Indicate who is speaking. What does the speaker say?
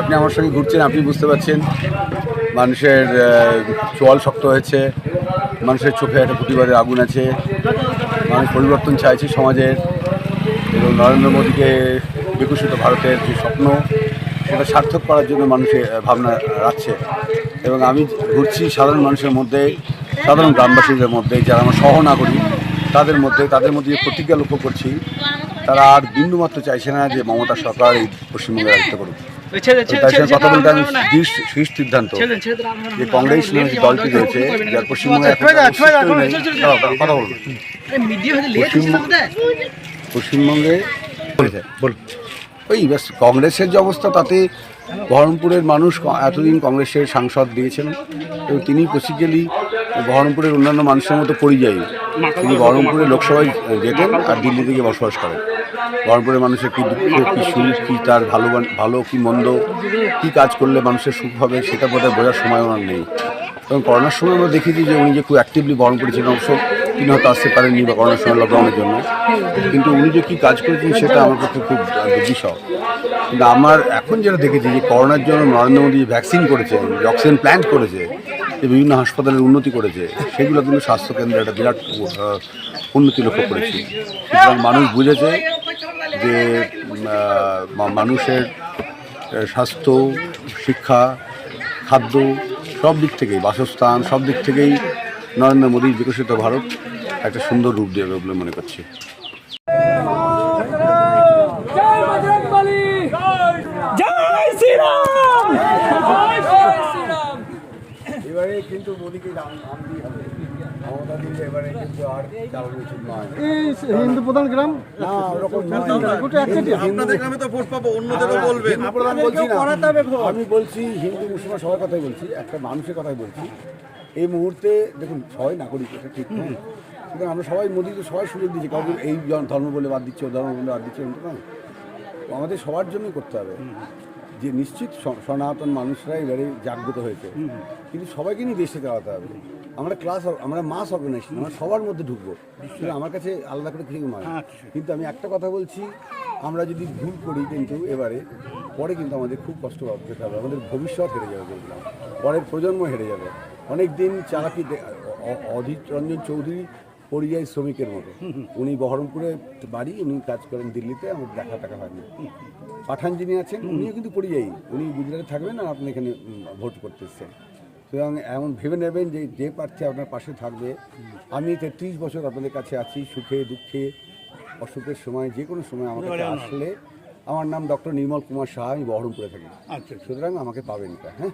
Speaker 1: আপনি আমার সঙ্গে ঘুরছেন, আপনি বুঝতে পারছেন, মানুষের চোয়াল শক্ত হয়েছে, মানুষের চোখে একটা প্রতিবাদের আগুন আছে, মানুষ পরিবর্তন চাইছে সমাজের এবং নরেন্দ্র মোদীকে বিকশিত ভারতের যে স্বপ্ন, সেটা সার্থক করার জন্য মানুষের ভাবনা রাখছে। এবং আমি ঘুরছি সাধারণ মানুষের মধ্যে, সাধারণ গ্রামবাসীদের মধ্যে, যারা আমার সহনাগরিক, তাদের মধ্যে তাদের মধ্যে যে প্রতিজ্ঞা লক্ষ্য করছি, তারা আর বিন্দুমাত্র চাইছে না যে মমতা সরকার এই পশ্চিমবঙ্গে রাজত্ব করুক। কথা বলতে আমি শীর্ষ শীর্ষ সিদ্ধান্ত। যে কংগ্রেস যে দলটি রয়েছে যার কথা বলব পশ্চিমবঙ্গে ওই ব্যাস কংগ্রেসের যে অবস্থা তাতে বহরমপুরের মানুষ এতদিন কংগ্রেসের সাংসদ দিয়েছেন এবং তিনি বেসিক্যালি বহরমপুরের অন্যান্য মানুষের মতো পরিযায়ী তিনি বহরমপুরে লোকসভায় যেতেন আর দিল্লিতে গিয়ে বসবাস করেন। বহরমপুরের মানুষের কী দুঃখ, কী সুখ, কী তার ভালো ভালো, কী মন্দ, কী কাজ করলে মানুষের সুখ হবে সেটা বোধহয় বোঝার সময় ওনার নেই। এবং করোনার সময় আমরা দেখেছি যে উনি যে খুব অ্যাক্টিভলি বহন করেছেন অবশ্য তিনি হয়তো আসতে পারেননি বা করোনার সময় লকডাউনের জন্য। কিন্তু উনি যে কী কাজ করেছেন সেটা আমার পক্ষে খুব দুর্বিষহ। কিন্তু আমার এখন যেটা দেখেছি যে করোনার জন্য নরেন্দ্র মোদী ভ্যাকসিন করেছে যে অক্সিজেন প্ল্যান্ট করেছে যে বিভিন্ন হাসপাতালের উন্নতি করেছে, সেগুলো কিন্তু স্বাস্থ্যকেন্দ্রে একটা বিরাট উন্নতি লক্ষ্য করেছি। সুতরাং মানুষ বুঝেছে যে মানুষের স্বাস্থ্য, শিক্ষা, খাদ্য সব দিক থেকেই, বাসস্থান সব দিক থেকেই নরেন্দ্র মোদীর বিকশিত ভারত একটা সুন্দর রূপ দেবে বলে মনে করছি। এবারে কিন্তু মোদীকে নাম নাম দিয়ে হবে। মমতা দিলে এবারে কিন্তু আর চালানো উচিত নয়
Speaker 2: এই হিন্দু প্রধান গ্রাম?
Speaker 1: না ওরকম
Speaker 3: আপনাদের গ্রামে তো ভোট পাবো অন্যদেরও বলবেন।
Speaker 1: হিন্দু প্রধান বলছি না। আমি বলছি হিন্দু মুসলমান সবার কথাই বলছি একটা মানুষের কথাই বলছি। এই মুহূর্তে দেখুন সবাই নাগরিক এটা ঠিক নয়। সুতরাং আমরা সবাই মোদীকে সবাই সুযোগ দিচ্ছি কাউকে এই ধর্ম বলে বাদ দিচ্ছে ও ধর্ম বলে বাদ দিচ্ছে আমাদের সবার জন্যই করতে হবে। যে নিশ্চিত সনাতন মানুষরা এবারে জাগ্রত হয়েছে। কিন্তু সবাইকে নিয়ে দেশে চালাতে হবে। আমরা ক্লাস আমরা মাস অর্গানাইজেশন আমরা সবার মধ্যে ঢুকবো। আমার কাছে আলাদা করে কিছু নয়। কিন্তু আমি একটা কথা বলছি আমরা যদি ভুল করি কিন্তু এবারে পরে কিন্তু আমাদের খুব কষ্ট পেতে হবে। আমাদের ভবিষ্যৎ হেরে যাবে বললাম পরের প্রজন্ম হেরে যাবে। অনেক দিন চালাকি অধীর রঞ্জন চৌধুরী পরিযায়ী শ্রমিকের মতো। উনি বহরমপুরে বাড়ি উনি কাজ করেন দিল্লিতে আমার দেখা টাকা হয় না পাঠান যিনি আছেন উনিও কিন্তু পরিযায়ী। উনি গুজরাটে থাকবেন আর আপনি এখানে ভোট করতে এসছেন। সুতরাং এমন ভেবে নেবেন যে যে প্রার্থী আপনার পাশে থাকবে আমি তেত্রিশ বছর আপনাদের কাছে আছি সুখে দুঃখে অসুখের সময় যে কোনো সময় আমার কাছে আসলে আমার নাম ডক্টর নির্মল কুমার শাহ আমি বহরমপুরে থাকি। সুতরাং আমাকে পাবেন এটা হ্যাঁ?